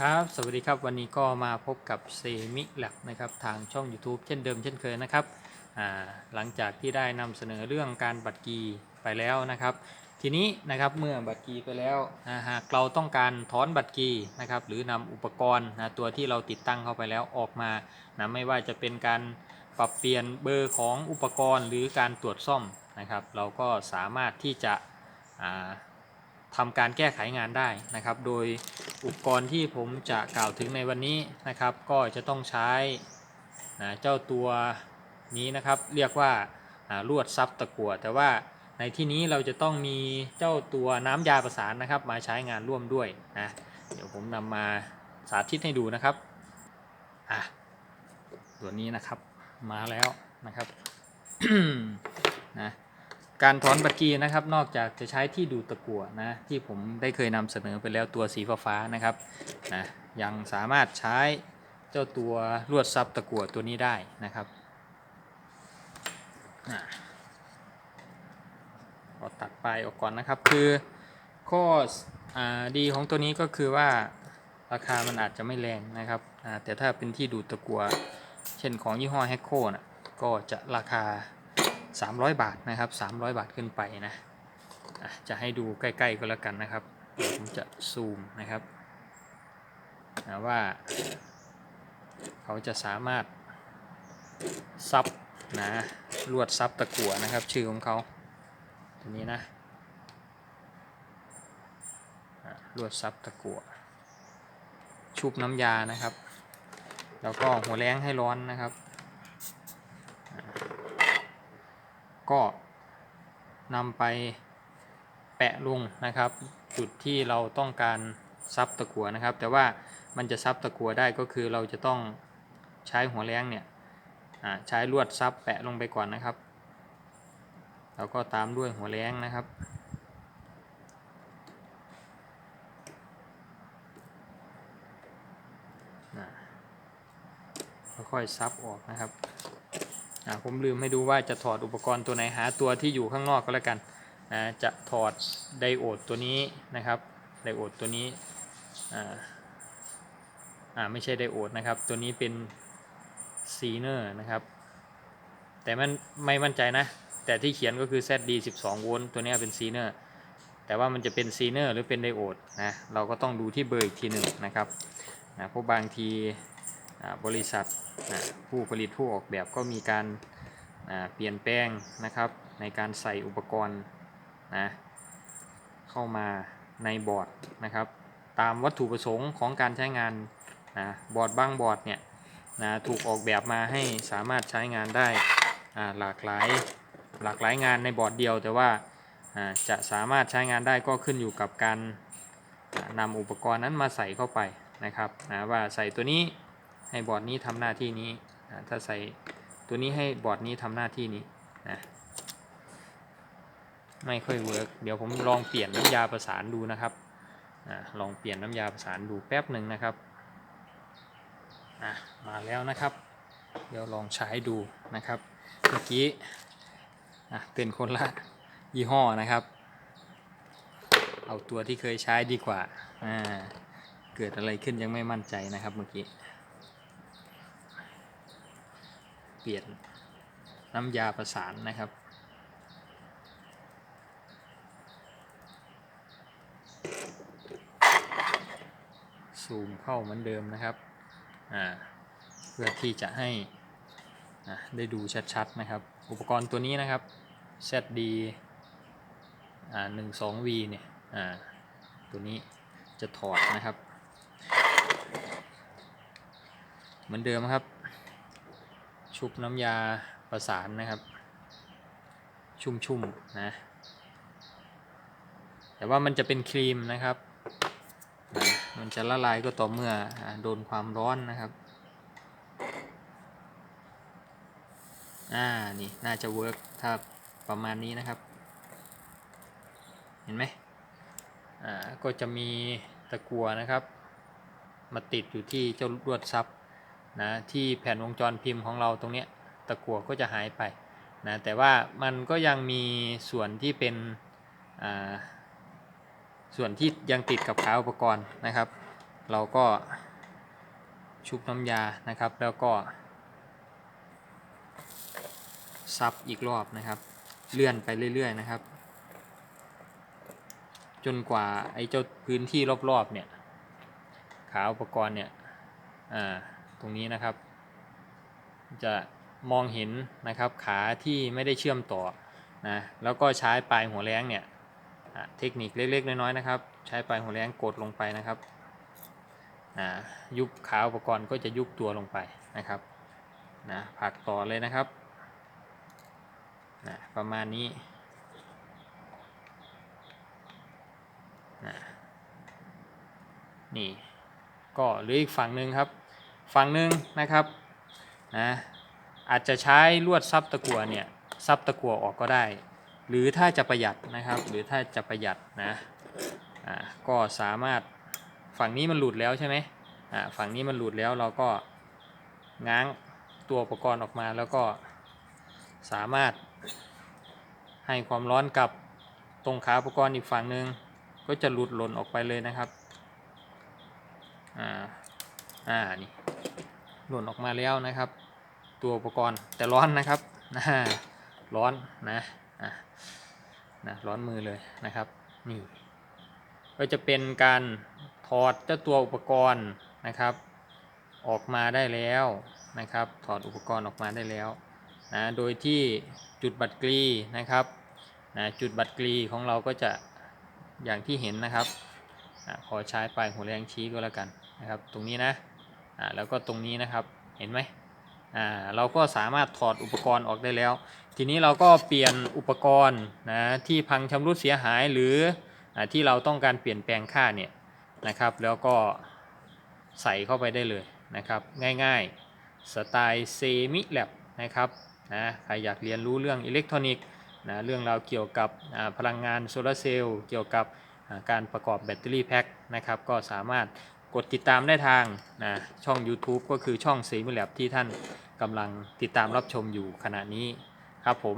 ครับสวัสดีครับวันนี้ก็มาพบกับเซมิแลบนะครับทางช่อง YouTube เช่นเดิมเช่นเคยนะครับหลังจากที่ได้นำเสนอเรื่องการบัตรกีไปแล้วนะครับ ทีนี้นะครับเมื่อบัตรกีไปแล้วหากเราต้องการถอนบัตรกีนะครับหรือนำอุปกรณ์นะตัวที่เราติดตั้งเข้าไปแล้วออกมานะไม่ว่าจะเป็นการปรับเปลี่ยนเบอร์ของอุปกรณ์หรือการตรวจซ่อมนะครับ เราก็สามารถที่จะอ่าทำการแก้ไขงานได้นะครับ โดย อุปกรณ์ที่ผมจะกล่าวถึงในวันนี้นะครับ ก็จะต้องใช้นะเจ้าตัวนี้นะครับ เรียกว่าลวดซับตะกั่วแต่ว่าในที่นี้เราจะต้องมีเจ้าตัวน้ำยาประสานนะครับ มาใช้งานร่วมด้วยนะเดี๋ยวผมนำมาสาธิตให้ดูนะครับอะตัวนี้นะครับมาแล้วนะครับนะ การถอนบัตรกีนะครับ นอกจากจะใช้ที่ดูตะกั่วนะที่ผมได้เคยนำเสนอไปแล้วตัวสีฟ้าๆนะครับนะยังสามารถใช้เจ้าตัวลวดซับตะกั่วตัวนี้ได้นะครับอะขอตัดปลายออกก่อนนะครับ คือข้ออาดีของตัวนี้ก็คือว่าราคามันอาจจะไม่แรงนะครับแต่ถ้าเป็นที่ดูดตะกัว เช่นของยี่ห้อแฮกโคนะก็จะราคา 300 บาทนะครับ 300 บาทขึ้นไปนะจะให้ดูใกล้ๆก็แล้วกันนะครับผมจะซูมนะครับว่า เขาจะสามารถซับนะลวดซับตะกั่วนะครับ ชื่อของเขาตัวนี้นะอะลวดซับตะกั่วชุบน้ำยานะครับ แล้วก็หัวแรงให้ร้อนนะครับ ก็นำไปแปะลงนะครับ จุดที่เราต้องการซับตะกัวนะครับ แต่ว่ามันจะซับตะกัวได้ก็คือเราจะต้องใช้หัวแรงเนี่ยใช้ลวดซับแปะลงไปก่อนนะครับ แล้วก็ตามด้วยหัวแรงนะครับค่อยๆซับออกนะครับ ผมลืมให้ดูว่าจะถอดอุปกรณ์ตัวไหนหาตัวที่อยู่ข้างนอกก็แล้วกันนะจะถอดไดโอดตัวนี้นะครับ ไดโอดตัวนี้อ่าอ่าไม่ใช่ไดโอดนะครับ ตัวนี้เป็นซีเนอร์นะครับ แต่มันไม่มั่นใจนะ แต่ที่เขียนก็คือ ZD 12 โวลต์ตัวนี้เป็นซีเนอร์แต่ว่ามันจะเป็นซีเนอร์หรือเป็นไดโอดนะ เราก็ต้องดูที่เบอร์อีกทีหนึ่งนะครับนะเพราะบางทีอ่าบริษัท ผู้ผลิตผู้ออกแบบก็มีการเปลี่ยนแปลงนะครับ ในการใส่อุปกรณ์นะเข้ามาในบอร์ดนะครับ ตามวัตถุประสงค์ของการใช้งานนะบอร์ดบางบอร์ดเนี่ยนะถูกออกแบบมาให้สามารถใช้งานได้หลากหลายหลากหลายงานในบอร์ดเดียว แต่ว่าจะสามารถใช้งานได้ก็ขึ้นอยู่กับการนำอุปกรณ์นั้นมาใส่เข้าไปนะครับนะว่าใส่ตัวนี้ ให้บอร์ดนี้ทำหน้าที่นี้อ่าถ้าใส่ตัวนี้ให้บอร์ดนี้ทำหน้าที่นี้นะไม่ค่อยเวิร์กเดี๋ยวผมลองเปลี่ยนน้ำยาประสานดูนะครับอาลองเปลี่ยนน้ำยาประสานดูแป๊บหนึ่งนะครับอะมาแล้วนะครับ เดี๋ยวลองใช้ดูนะครับเมื่อกี้อะเป็นคนละยี่ห้อนะครับ เอาตัวที่เคยใช้ดีกว่าอ่าเกิดอะไรขึ้นยังไม่มั่นใจนะครับเมื่อกี้ เปลี่ยนน้ำยาประสานนะครับ ซูมเข้าเหมือนเดิมนะครับเพื่อที่จะให้ได้ดูชัดๆนะครับ อุปกรณ์ตัวนี้นะครับ ZD อ่า12 V เนี่ยตัวนี้จะถอดนะครับ เหมือนเดิมครับ ชุบน้ำยาประสานนะครับ ชุ่มๆนะ แต่ว่ามันจะเป็นครีมนะครับ มันจะละลายก็ต่อเมื่อโดนความร้อนนะครับ อ่า นี่น่าจะเวิร์กถ้าประมาณนี้นะครับ เห็นไหมอ่า ก็จะมีตะกัวนะครับ มาติดอยู่ที่เจ้าลวดซับ นะที่แผ่นวงจรพิมพ์ของเราตรงเนี้ยตะกั่วก็จะหายไปนะแต่ว่ามันก็ยังมีส่วนที่เป็นอ่าส่วนที่ยังติดกับขาอุปกรณ์นะครับ เราก็ชุบน้ำยานะครับ แล้วก็ ซับอีกรอบนะครับ เลื่อนไปเรื่อย ๆ นะครับ จนกว่าไอ้เจ้าพื้นที่รอบ ๆ เนี่ยขาอุปกรณ์เนี่ยอ่า ตรงนี้นะครับ จะมองเห็นนะครับขาที่ไม่ได้เชื่อมต่อนะแล้วก็ใช้ปลายหัวแรงเนี่ยเทคนิคเล็กๆน้อยๆนะครับ ใช้ปลายหัวแรงกดลงไปนะครับอ่ายุบขาอุปกรณ์ก็จะยุบตัวลงไปนะครับนะผักต่อเลยนะครับนะประมาณนี้นะนี่ก็หลืออีกฝั่งหนึ่งครับ ฝั่งหนึ่งนะครับนะอาจจะใช้ลวดซับตะกั่วเนี่ยซับตะกั่วออกก็ได้ หรือถ้าจะประหยัดนะครับ หรือถ้าจะประหยัดนะอ่าก็สามารถฝั่งนี้มันหลุดแล้วใช่ไหมอ่าฝั่งนี้มันหลุดแล้วเราก็ง้างตัวอุปกรณ์ออกมาแล้วก็สามารถให้ความร้อนกับตรงขาอุปกรณ์อีกฝั่งหนึ่งก็จะหลุดหล่นออกไปเลยนะครับอ่า อ่านี่หล่นออกมาแล้วนะครับ ตัวอุปกรณ์แต่ร้อนนะครับนะร้อนนะอะนะร้อนมือเลยนะครับนี่ก็จะเป็นการถอดเจ้าตัวอุปกรณ์นะครับ ออกมาได้แล้วนะครับ ถอดอุปกรณ์ออกมาได้แล้วนะโดยที่จุดบัตรกรีนะครับนะจุดบัตรกรีของเราก็จะอย่างที่เห็นนะครับอะขอใช้ปลายหัวแรงชี้ก็แล้วกันนะครับ ตรงนี้นะ อ่าแล้วก็ตรงนี้นะครับเห็นไหมอ่าเราก็สามารถถอดอุปกรณ์ออกได้แล้ว ทีนี้เราก็เปลี่ยนอุปกรณ์นะที่พังชำรุดเสียหายหรืออาที่เราต้องการเปลี่ยนแปลงค่าเนี่ยนะครับแล้วก็ใส่เข้าไปได้เลยนะครับง่ายๆสไตล์เซมิแลบนะครับนะใครอยากเรียนรู้เรื่องอิเล็กทรอนิกส์นะเรื่องราวเกี่ยวกับพลังงานโซลาร์เซลล์เกี่ยวกับการประกอบแบตเตอรี่แพ็คนะครับก็สามารถ กดติดตามได้ทางนะช่อง YouTube ก็คือช่องเซมิแลบที่ท่านกำลังติดตามรับชมอยู่ขณะนี้ครับผม